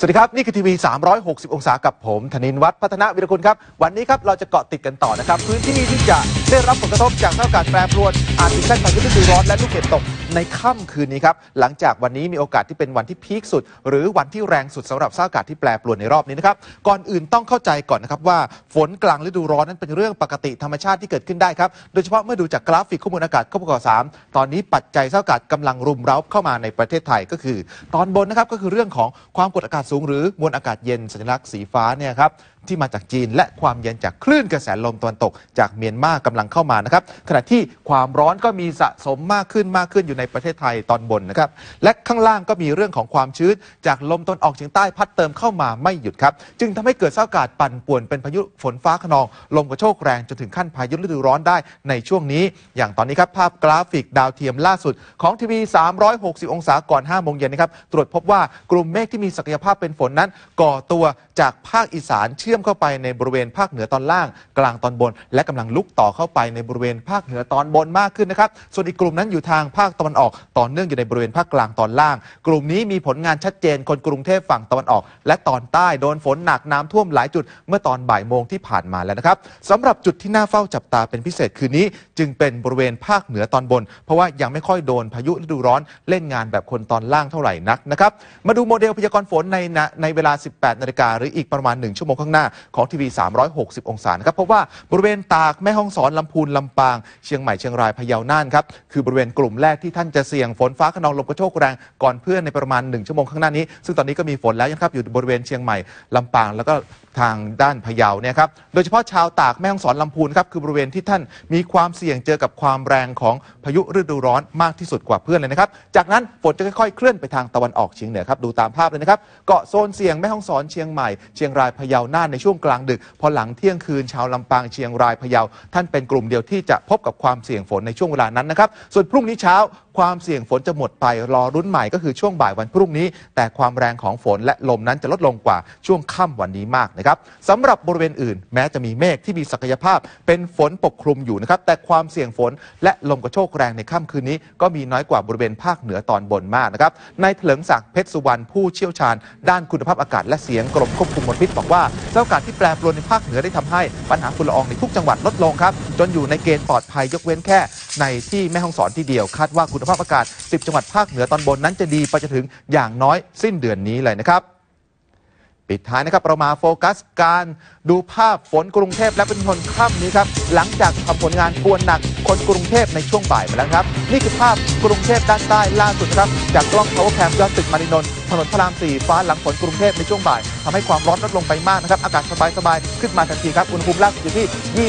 สวัสดีครับ นี่คือทีวี 360 องศากับผมธนินวัฒน์พัฒนาวิรคุณครับ วันนี้ครับเราจะเกาะติดกันต่อนะครับ พื้นที่ที่จะได้รับผลกระทบจากสภาพอากาศแปรปรวนอาจถึงขั้นพายุฤดูร้อนและลูกเห็บตกในค่ำคืนนี้ครับ หลังจากวันนี้มีโอกาสที่เป็นวันที่พีคสุด หรือวันที่แรงสุดสำหรับสภาพอากาศที่แปรปรวนในรอบนี้นะครับ ก่อนอื่นต้องเข้าใจก่อนนะครับว่าฝนกลางฤดูร้อนนั้นเป็นเรื่องปกติธรรมชาติที่เกิดขึ้นได้ครับ โดยเฉพาะเมื่อดูจากกราฟิกข้อมูลอากาศข้อมูลสามตอนนี้ปัจจัยสภาพอากาศกำลังรุมเร้าเข้ามาในประเทศไทยก็คือ ตอนบนนะครับก็คือเรื่องของความกดอากาศสูง หรือมวลอากาศเย็นสัญลักษณ์สีฟ้าเนี่ยครับที่มาจากจีนและความเย็นจากคลื่นกระแสลมตะวันตก จากเมียนมากำลังเข้ามานะครับขณะที่ความร้อนก็มีสะสมมากขึ้นมากขึ้นอยู่ในประเทศไทยตอนบนนะครับและข้างล่างก็มีเรื่องของความชื้น จากลมตะวันออกเฉียงใต้พัดเติมเข้ามาไม่หยุดครับ จึงทำให้เกิดสภาพอากาศปั่นป่วนเป็นพายุฝนฟ้าขนอง ลมกระโชกแรงจนถึงขั้นพายุฤดูร้อนได้ในช่วงนี้ อย่างตอนนี้ครับภาพกราฟิกดาวเทียมล่าสุดของทีวี360 องศาก่อน5โมงเย็นนะครับตรวจพบว่ากลุ่มเมฆที่มีศักยภาพเป็นฝนนั้น ก่อตัวจากภาคอีสานเชื่อมเข้าไปในบริเวณภาคเหนือตอนล่าง กลางตอนบน และกำลังลุกต่อเข้าไปในบริเวณภาคเหนือตอนบนมากขึ้นนะครับส่วนอีกกลุ่มนั้นอยู่ทางภาคตะวันออกต่อเนื่องอยู่ในบริเวณภาคกลางตอนล่าง กลุ่มนี้มีผลงานชัดเจนคนกรุงเทพฝั่งตะวันออก และตอนใต้โดนฝนหนักน้ำท่วมหลายจุดเมื่อตอนบ่ายโมงที่ผ่านมาแล้วนะครับสำหรับจุดที่น่าเฝ้าจับตาเป็นพิเศษคืนนี้ จึงเป็นบริเวณภาคเหนือตอนบน เพราะว่ายังไม่ค่อยโดนพายุฤดูร้อนเล่นงานแบบคนตอนล่างเท่าไหร่นักนะครับมาดูโมเดลพยากรณ์ฝนในในเวลา 18 นาฬิกาหรืออีกประมาณ 1 ชั่วโมงข้างหน้าของทีวี 360 องศานะครับเพราะว่าบริเวณตากแม่ฮ่องสอนลำพูนลำปางเชียงใหม่เชียงรายพะเยาน่านครับคือบริเวณกลุ่มแรกที่ท่านจะเสี่ยงฝนฟ้าขนองลมกระโชกแรงก่อนเพื่อนในประมาณ 1 ชั่วโมงข้างหน้านี้ ซึ่งตอนนี้ก็มีฝนแล้วนะครับอยู่บริเวณเชียงใหม่ลำปางแล้วก็ทางด้านพะเยาเนี่ยครับโดยเฉพาะชาวตากแม่ฮ่องสอนลำพูนครับคือบริเวณที่ท่านมีความเสี่ยงเจอกับความแรงของพายุฤดูร้อนมากที่สุดกว่าเพื่อนเลยนะครับจากนั้นฝนจะค่อยๆเคลื่อนไปทางตะวันออกเฉียงเหนือครับดูตามภาพเลยนะครับเกาะโซนเสี่ยงแม่ฮ่องสอนเชียงใหม่เชียงรายพะเยาน่านในช่วงกลางดึก พอหลังเที่ยงคืนชาวลำปางเชียงรายพะเยาท่านเป็นกลุ่มเดียวที่จะพบกับความเสี่ยงฝนในช่วงเวลานั้นนะครับส่วนพรุ่งนี้เช้าความเสี่ยงฝนจะหมดไปรอรุ่นใหม่ก็คือช่วงบ่ายวันพรุ่งนี้ แต่ความแรงของฝนและลมนั้นจะลดลงกว่าช่วงค่ำวันนี้มากนะครับสำหรับบริเวณอื่น แม้จะมีเมฆที่มีศักยภาพ เป็นฝนปกคลุมอยู่นะครับแต่ความเสี่ยงฝนและลมกระโชกแรงในค่ำคืนนี้ ก็มีน้อยกว่าบริเวณภาคเหนือตอนบนมากนะครับนายเถลิงศักดิ์เพชรสุวรรณผู้เชี่ยวชาญ ด้านคุณภาพอากาศและเสียงกรมควบคุมมลพิษบอกว่าสภาพอากาศที่แปรปรวนในภาคเหนือได้ทำให้ปัญหาฝุ่นละอองในทุกจังหวัดลดลงครับจนอยู่ในเกณฑ์ปลอดภัยยกเว้นแค่ในที่แม่ฮ่องสอนที่เดียว คาดว่าคุณภาพอากาศ 10 จังหวัดภาคเหนือตอนบนนั้นจะดีไปจนถึงอย่างน้อยสิ้นเดือนนี้เลยนะครับปิดท้ายนะครับเรามาโฟกัสการดูภาพฝนกรุงเทพและปริมณฑลค่ำนี้ครับ หลังจากทำผลงานปวนหนัก คนกรุงเทพในช่วงบ่ายมาแล้วครับ นี่คือภาพกรุงเทพด้านใต้ล่าสุดครับจากกล้อง power cam ยอดตึกมารินนท์ถนนพระราม4ฟ้าหลังฝนกรุงเทพในช่วงบ่ายทำให้ความร้อนลดลงไปมากนะครับอากาศสบายๆขึ้นมาทันทีครับอุณหภูมิล่าสุดอยู่ที่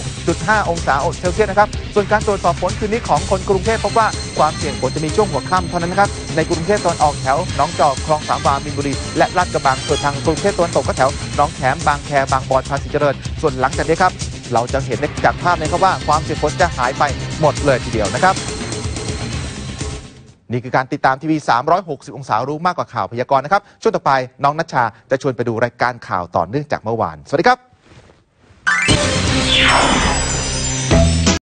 27.5 องศาเซลเซียสนะครับส่วนการตรวจสอบฝนคืนนี้ของคนกรุงเทพพบว่าความเสี่ยงฝนจะมีช่วงหัวค่ำเท่านั้นนะครับในกรุงเทพตอนออกแถวหนองจอกคลองสามวามินบุรีและลาดกระบังส่วนทางกรุงเทพตะวันตกก็แถวหนองแขมบางแคบางบอนภาษีเจริญ ส่วนหลังจากนี้ครับ เราจะเห็นจากภาพนี้ครับว่าความเสี่ยงฝนจะหายไปหมดเลยทีเดียวนะครับ นี่คือการติดตามทีวี360 องศารู้มากกว่าข่าวพยากรณ์นะครับ ช่วงต่อไปน้องนัชชาจะชวนไปดูรายการข่าวต่อเนื่องจากเมื่อวาน สวัสดีครับ